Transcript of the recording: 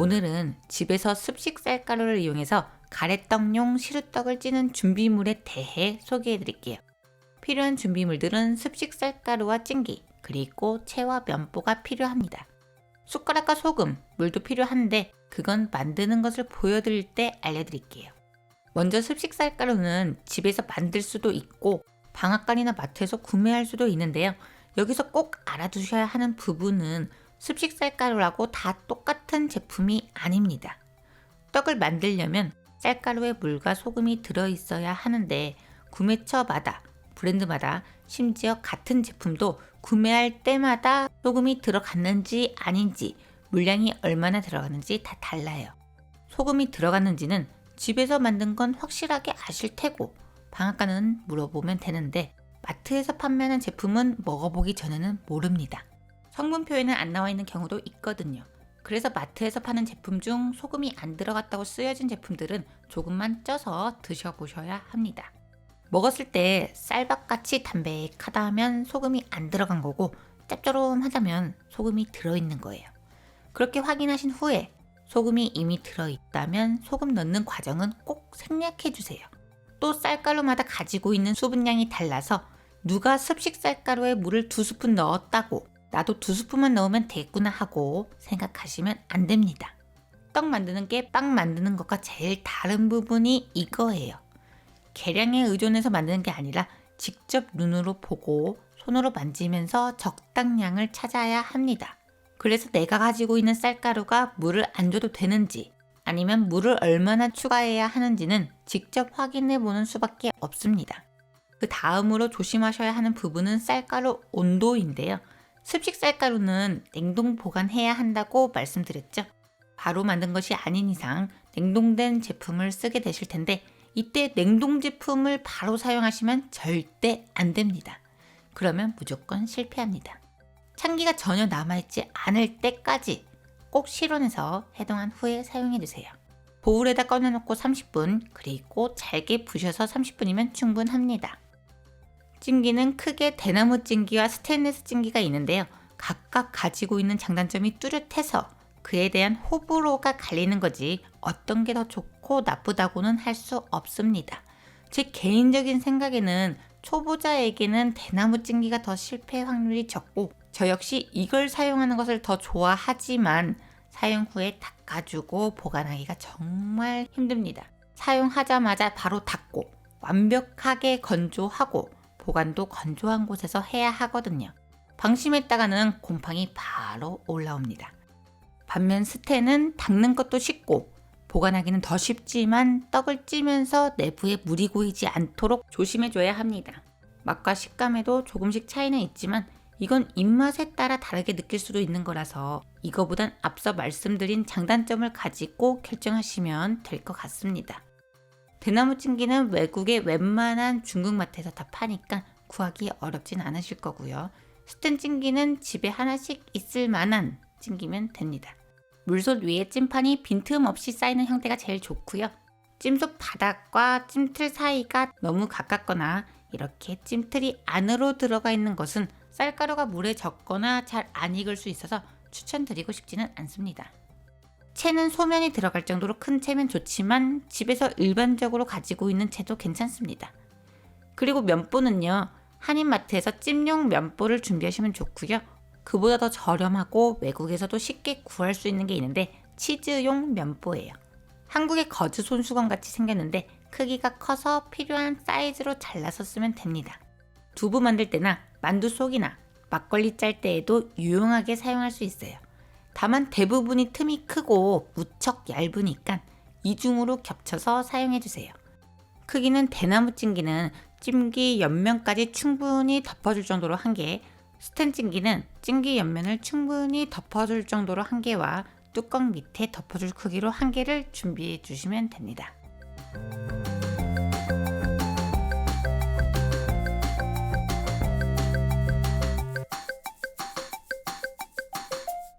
오늘은 집에서 습식 쌀가루를 이용해서 가래떡용 시루떡을 찌는 준비물에 대해 소개해 드릴게요. 필요한 준비물들은 습식 쌀가루와 찜기, 그리고 채와 면보가 필요합니다. 숟가락과 소금, 물도 필요한데 그건 만드는 것을 보여드릴 때 알려드릴게요. 먼저 습식 쌀가루는 집에서 만들 수도 있고 방앗간이나 마트에서 구매할 수도 있는데요. 여기서 꼭 알아두셔야 하는 부분은 습식 쌀가루라고 다 똑같은 제품이 아닙니다. 떡을 만들려면 쌀가루에 물과 소금이 들어있어야 하는데 구매처마다 브랜드마다 심지어 같은 제품도 구매할 때마다 소금이 들어갔는지 아닌지 물량이 얼마나 들어가는지 다 달라요. 소금이 들어갔는지는 집에서 만든 건 확실하게 아실 테고 방앗간은 물어보면 되는데 마트에서 판매하는 제품은 먹어보기 전에는 모릅니다. 성분 표에는 안 나와 있는 경우도 있거든요. 그래서 마트에서 파는 제품 중 소금이 안 들어갔다고 쓰여진 제품들은 조금만 쪄서 드셔보셔야 합니다. 먹었을 때 쌀밥같이 담백하다 하면 소금이 안 들어간 거고 짭조름하다면 소금이 들어있는 거예요. 그렇게 확인하신 후에 소금이 이미 들어있다면 소금 넣는 과정은 꼭 생략해 주세요. 또 쌀가루마다 가지고 있는 수분량이 달라서 누가 습식 쌀가루에 물을 두 스푼 넣었다고 나도 두 스푼만 넣으면 됐구나 하고 생각하시면 안 됩니다. 떡 만드는 게 빵 만드는 것과 제일 다른 부분이 이거예요. 계량에 의존해서 만드는 게 아니라 직접 눈으로 보고 손으로 만지면서 적당량을 찾아야 합니다. 그래서 내가 가지고 있는 쌀가루가 물을 안 줘도 되는지 아니면 물을 얼마나 추가해야 하는지는 직접 확인해 보는 수밖에 없습니다. 그 다음으로 조심하셔야 하는 부분은 쌀가루 온도인데요. 습식 쌀가루는 냉동 보관해야 한다고 말씀드렸죠. 바로 만든 것이 아닌 이상 냉동된 제품을 쓰게 되실 텐데 이때 냉동 제품을 바로 사용하시면 절대 안 됩니다. 그러면 무조건 실패합니다. 찬기가 전혀 남아있지 않을 때까지 꼭 실온에서 해동한 후에 사용해 주세요. 보울에다 꺼내놓고 30분, 그리고 잘게 부셔서 30분이면 충분합니다. 찜기는 크게 대나무 찜기와 스테인리스 찜기가 있는데요. 각각 가지고 있는 장단점이 뚜렷해서 그에 대한 호불호가 갈리는 거지 어떤 게 더 좋고 나쁘다고는 할 수 없습니다. 제 개인적인 생각에는 초보자에게는 대나무 찜기가 더 실패 확률이 적고 저 역시 이걸 사용하는 것을 더 좋아하지만 사용 후에 닦아주고 보관하기가 정말 힘듭니다. 사용하자마자 바로 닦고 완벽하게 건조하고 보관도 건조한 곳에서 해야 하거든요. 방심했다가는 곰팡이 바로 올라옵니다. 반면 스테는 닦는 것도 쉽고 보관하기는 더 쉽지만 떡을 찌면서 내부에 물이 고이지 않도록 조심해줘야 합니다. 맛과 식감에도 조금씩 차이는 있지만 이건 입맛에 따라 다르게 느낄 수도 있는 거라서 이거보단 앞서 말씀드린 장단점을 가지고 결정하시면 될 것 같습니다. 대나무 찜기는 외국의 웬만한 중국마트에서 다 파니까 구하기 어렵진 않으실 거고요. 스텐 찜기는 집에 하나씩 있을 만한 찜기면 됩니다. 물솥 위에 찜판이 빈틈없이 쌓이는 형태가 제일 좋고요. 찜솥 바닥과 찜틀 사이가 너무 가깝거나 이렇게 찜틀이 안으로 들어가 있는 것은 쌀가루가 물에 젖거나 잘 안 익을 수 있어서 추천드리고 싶지는 않습니다. 채는 소면이 들어갈 정도로 큰 채면 좋지만 집에서 일반적으로 가지고 있는 채도 괜찮습니다. 그리고 면보는요. 한인마트에서 찜용 면보를 준비하시면 좋고요. 그보다 더 저렴하고 외국에서도 쉽게 구할 수 있는 게 있는데 치즈용 면보예요. 한국의 거즈 손수건 같이 생겼는데 크기가 커서 필요한 사이즈로 잘라서 쓰면 됩니다. 두부 만들 때나 만두 속이나 막걸리 짤 때에도 유용하게 사용할 수 있어요. 다만 대부분이 틈이 크고 무척 얇으니까 이중으로 겹쳐서 사용해 주세요. 크기는 대나무 찜기는 찜기 옆면까지 충분히 덮어줄 정도로 한 개, 스텐 찜기는 찜기 옆면을 충분히 덮어줄 정도로 한 개와 뚜껑 밑에 덮어줄 크기로 한 개를 준비해 주시면 됩니다.